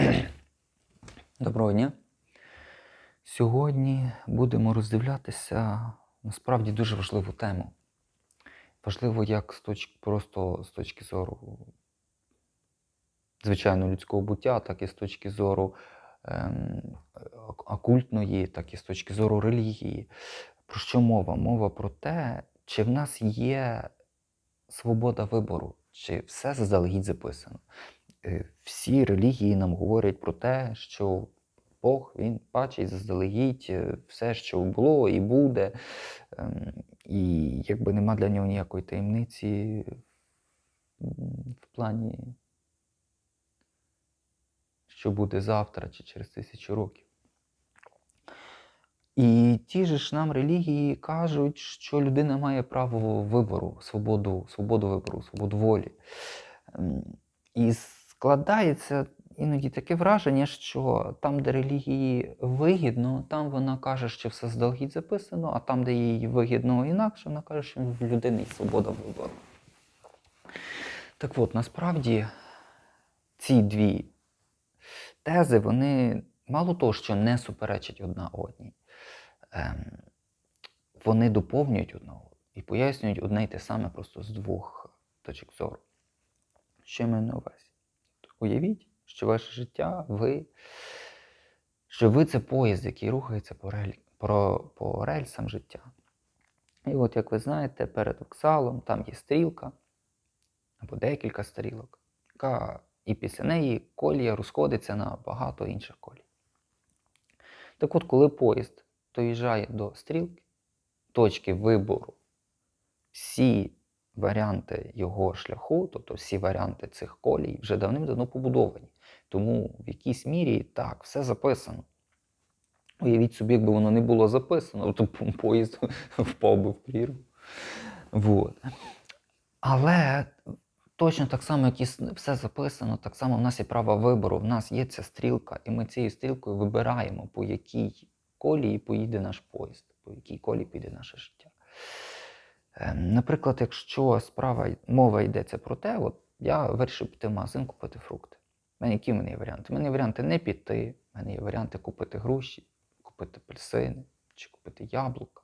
Доброго дня. Сьогодні будемо роздивлятися насправді дуже важливу тему. Важливо як з точки, просто з точки зору звичайно людського буття, так і з точки зору ем, окультної, так і з точки зору релігії. Про що мова? Мова про те, чи в нас є свобода вибору, чи все заздалегідь записано. Е, Всі релігії нам говорять про те, що Бог він бачить заздалегідь е, все, що було і буде. Ем, І якби нема для нього ніякої таємниці в плані, що буде завтра чи через тисячу років. І ті ж нам релігії кажуть, що людина має право вибору, свободу, свободу вибору, свободу волі. Ем, І складається іноді таке враження, що там, де релігії вигідно, там вона каже, що все здалегідь записано, а там, де їй вигідно інакше, вона каже, що в людини свобода вибору. Так от, насправді, ці дві тези, вони мало того, що не суперечать одна одній, ем, вони доповнюють одна одну і пояснюють одне й те саме просто з двох точок зору. Що я маю на увазі? Уявіть, що ваше життя, ви, що ви це поїзд, який рухається по, рель, про, по рельсам життя. І от, як ви знаєте, перед вокзалом там є стрілка або декілька стрілок, яка і після неї колія розходиться на багато інших колій. Так от, коли поїзд доїжджає до стрілки, точки вибору, всі варіанти його шляху, тобто всі варіанти цих колій, вже давним-давно побудовані. Тому в якійсь мірі так, все записано. Уявіть собі, якби воно не було записано, то поїзд впав би в прірву. Вот. Але точно так само, як і все записано, так само в нас є право вибору, в нас є ця стрілка, і ми цією стрілкою вибираємо, по якій колії поїде наш поїзд, по якій колії піде наше життя. Е, Наприклад, якщо справа мова йдеться про те, от я вирішив піти в магазин купити фрукти. Які в мене є варіанти? У мене є варіанти не піти, в мене є варіанти купити груші, купити апельсини чи купити яблука.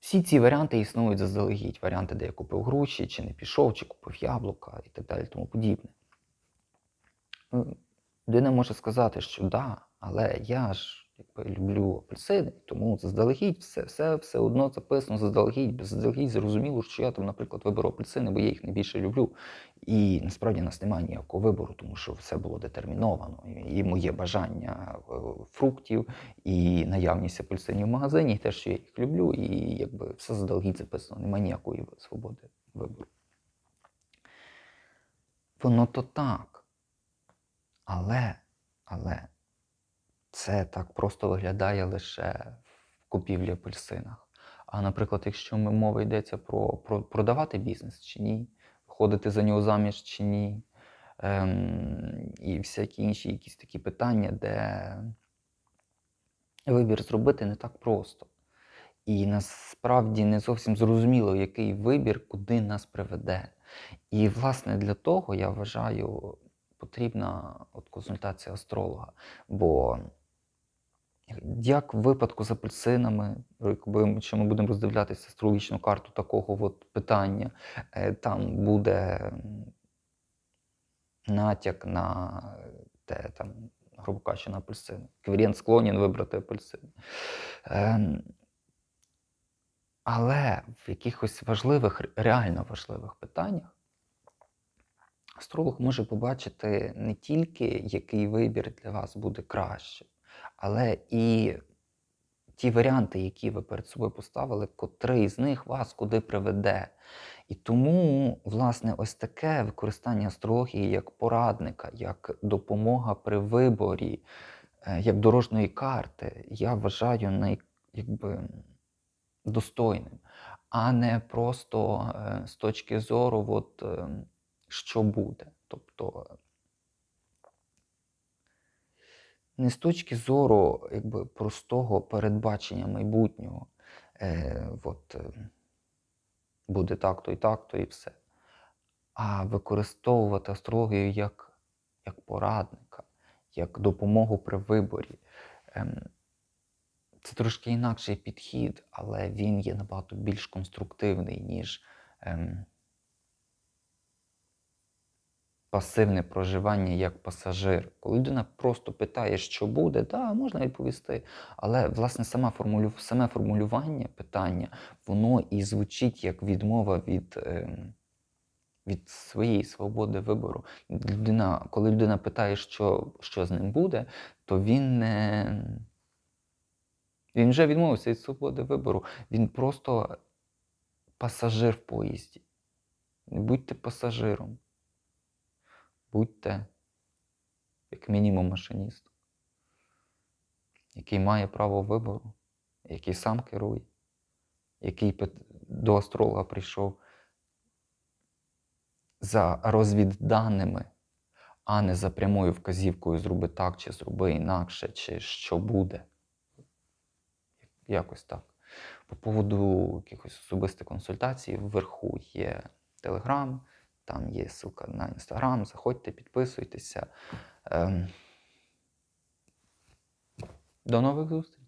Всі ці варіанти існують заздалегідь. Варіанти, де я купив груші, чи не пішов, чи купив яблука і так далі, тому подібне. Людина може сказати, що да, але я ж якби, люблю апельсини, тому заздалегідь все, все, все одно записано заздалегідь, заздалегідь зрозуміло, що я там, наприклад, виберу апельсини, бо я їх найбільше люблю. І насправді нас немає ніякого вибору, тому що все було детерміновано. І і моє бажання е, фруктів, і наявність апельсинів в магазині, і те, що я їх люблю, і якби все заздалегідь записано, немає ніякої свободи вибору. Воно то так. Але, але це так просто виглядає лише в купівлі апельсинах. А, наприклад, якщо мова йдеться про, про продавати бізнес чи ні, виходити за нього заміж чи ні, ем, і всякі інші якісь такі питання, де вибір зробити не так просто. І насправді не зовсім зрозуміло, який вибір куди нас приведе. І, власне, для того я вважаю, потрібна от консультація астролога. Бо як в випадку з апельсинами, якщо ми будемо роздивлятися астрологічну карту такого от питання, е, там буде натяк на те, там, грубо кажучи, на апельсини. Квірієнт склонен вибрати апельсин. Ем, але в якихось важливих, реально важливих питаннях астролог може побачити не тільки, який вибір для вас буде краще, але і ті варіанти, які ви перед собою поставили, котрий з них вас куди приведе. І тому, власне, ось таке використання астрології як порадника, як допомога при виборі, е, як дорожньої карти, я вважаю най, якби, достойним, а не просто е, з точки зору, от, е, що буде. Тобто не з точки зору якби, простого передбачення майбутнього. Е, от, е, буде так-то і так-то і все. А використовувати астрологію як як порадника, як допомогу при виборі. Ем, Це трошки інакший підхід, але він є набагато більш конструктивний, ніж ем, пасивне проживання як пасажир. Коли людина просто питає, що буде, так, можна відповісти. Але власне саме, формулю... саме формулювання питання, воно і звучить як відмова від, ем, від своєї свободи вибору. Людина, коли людина питає, що, що з ним буде, то він не. Він вже відмовився від свободи вибору. Він просто пасажир в поїзді. Не будьте пасажиром. Будьте, як мінімум, машиністом, який має право вибору, який сам керує, який до астролога прийшов за розвідданими, а не за прямою вказівкою зроби так, чи зроби інакше, чи що буде. Якось так. По поводу якихось особистих консультацій, вверху є Телеграм, там є ссылка на інстаграм. Заходьте, підписуйтеся. Ем, До нових зустрічей!